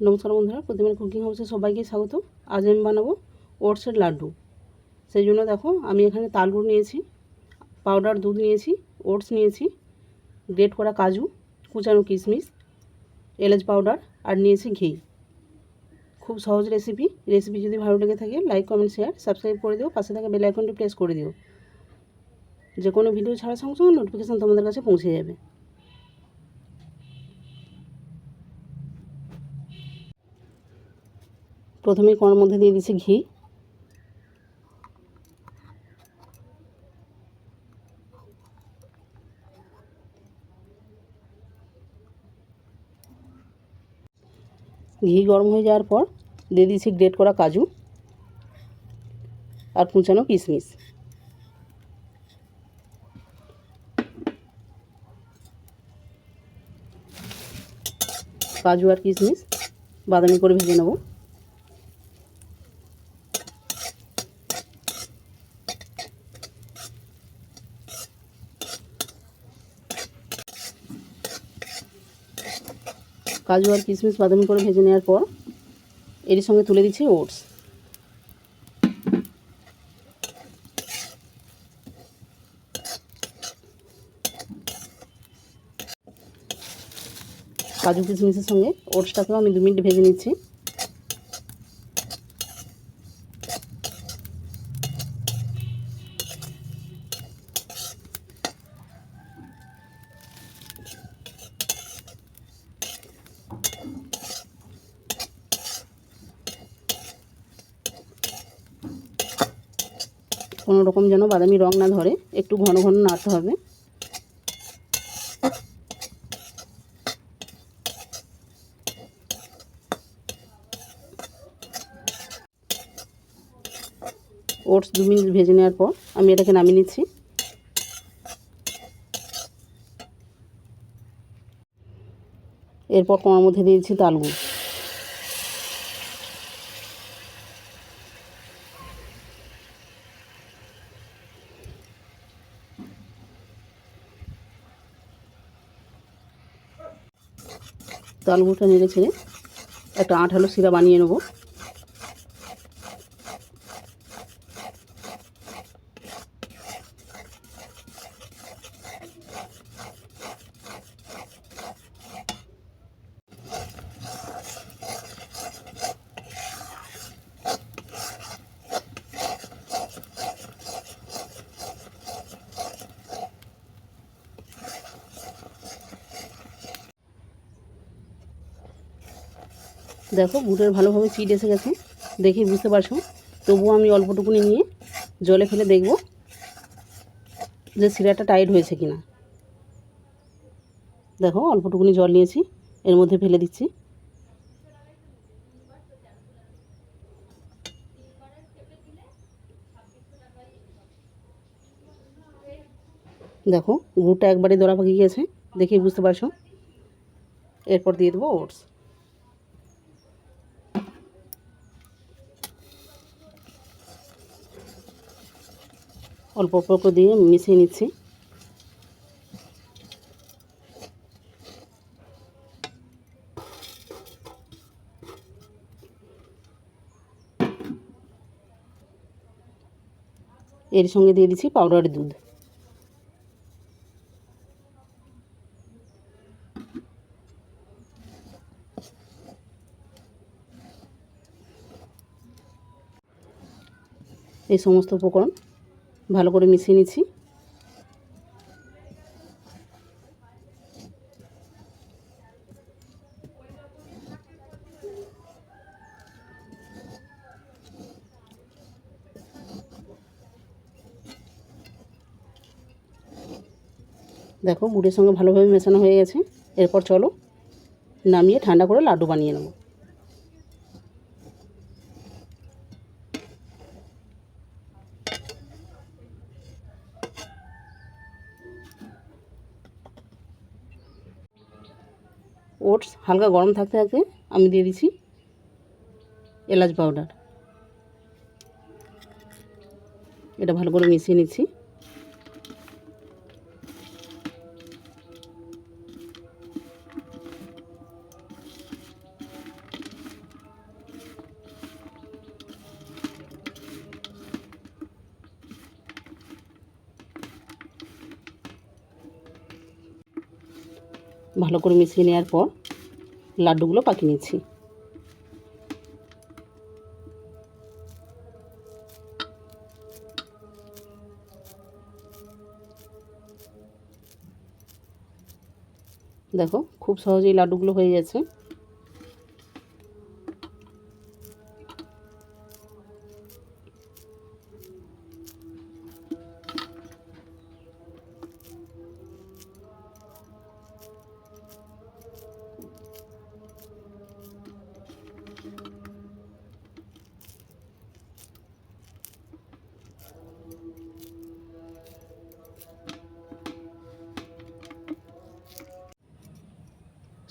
নমস্কার বন্ধুরা প্রতিদিন কুকিং হাউসে সবাইকে স্বাগত আজ আমি বানাবো ওটসের লাড্ডু। সেই জন্য দেখো, আমি এখানে তালগুড় নিয়েছি পাউডার দুধ নিয়েছি ওটস নিয়েছি গ্রেট করা কাজু, কুচানো কিশমিশ, এলাচ পাউডার আর নিয়েছি ঘি। খুব সহজ রেসিপি রেসিপি যদি ভালো লেগে থাকে লাইক কমেন্ট শেয়ার সাবস্ক্রাইব করে দিও, পাশে থাকা বেল আইকনটি প্রেস করে দিও। যে কোনো ভিডিও ছাড়ার সঙ্গে সঙ্গে নোটিফিকেশান তোমাদের কাছে পৌঁছে যাবে। প্রথমে কড়ার মধ্যে দিয়ে দিচ্ছি ঘি। ঘি গরম হয়ে যাওয়ার পর দিয়ে দিচ্ছি গ্রেট করা কাজু আর কুচানো কিশমিশ। কাজু আর কিশমিশ বাদামি করে ভেজে নেব। কাজু আর কিশমিশ বাদামি করে ভেজে নেওয়ার পর এর সঙ্গে তুলে দিচ্ছি ওটস। কাজু কিশমিশের সঙ্গে ওটসটাকেও আমি দু মিনিট ভেজে নিচ্ছি। কোনো রকম যেন বাদামি রং না ধরে, একটু ঘন ঘন নাড়তে হবে। ওটস দু মিনিট ভেজে নেওয়ার পর আমি এটাকে নামিয়ে নিচ্ছি। এরপর কোনার মধ্যে দিয়েছি তালগুড়। তালগুড়টা নেড়ে ছেড়ে একটা আঠালো শিরা বানিয়ে নেব। দেখো গুড়ের ভালোভাবে চিট এসে গেছে। দেখেই বুঝতে পারছ? তবুও আমি অল্পটুকুনি নিয়ে জলে ফেলে দেখব যে শিরাটা টাইট হয়েছে কিনা। দেখো, অল্পটুকুনি জল নিয়েছি, এর মধ্যে ফেলে দিচ্ছি। দেখো, গুড়টা একবারে দরা পাকিয়ে গেছে দেখেই বুঝতে পারছ? এরপর দিয়ে দেবো ওটস অল্প অল্প দিয়ে মিশিয়ে নিচ্ছি। এর সঙ্গে দিয়ে দিচ্ছি পাউডার দুধ। এই সমস্ত উপকরণ ভালো করে মিশিয়ে নিচ্ছি। দেখো, গুড়ের সঙ্গে ভালোভাবে মেশানো হয়ে গেছে। এরপর চলো নামিয়ে ঠান্ডা করে লাড্ডু বানিয়ে নেব। ওটস, হালকা গরম থাকতে থাকতে আমি দিয়ে দিচ্ছি এলাচ পাউডার। এটা ভালো করে মিশিয়ে নিচ্ছি। ভালো করে মিশিয়ে নেওয়ার পর লাড্ডুগুলো পাকিয়ে নিয়েছি দেখো খুব সহজেই লাড্ডুগুলো হয়ে যাচ্ছে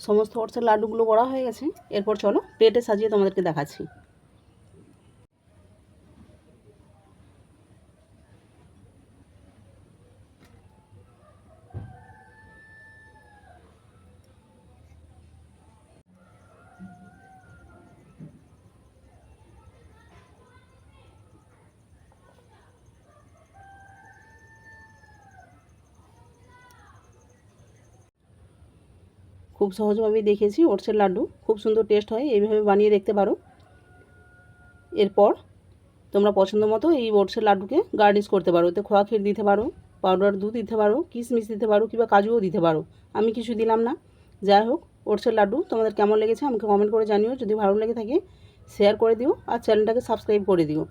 সমস্ত অর্থের লাড্ডুগুলো করা হয়ে গেছে। এরপর চলো প্লেটে সাজিয়ে তোমাদেরকে দেখাচ্ছি। খুব সহজভাবেই দেখেছি, ওটসের লাড্ডু। খুব সুন্দর টেস্ট হয়, এইভাবে বানিয়ে দেখতে পারো। এরপর তোমরা পছন্দ মতো এই ওটসের লাড্ডুকে গার্নিশ করতে পারো। এতে খোয়া ক্ষীর দিতে পারো, পাউডার দুধ দিতে পারো, কিশমিশ দিতে পারো, কিংবা কাজুও দিতে পারো। আমি কিছু দিলাম না। যাই হোক, ওটসের লাড্ডু, তোমাদের কেমন লেগেছে আমাকে কমেন্ট করে জানিও। যদি ভালো লেগে থাকে শেয়ার করে দিও, আর চ্যানেলটাকে সাবস্ক্রাইব করে দিও।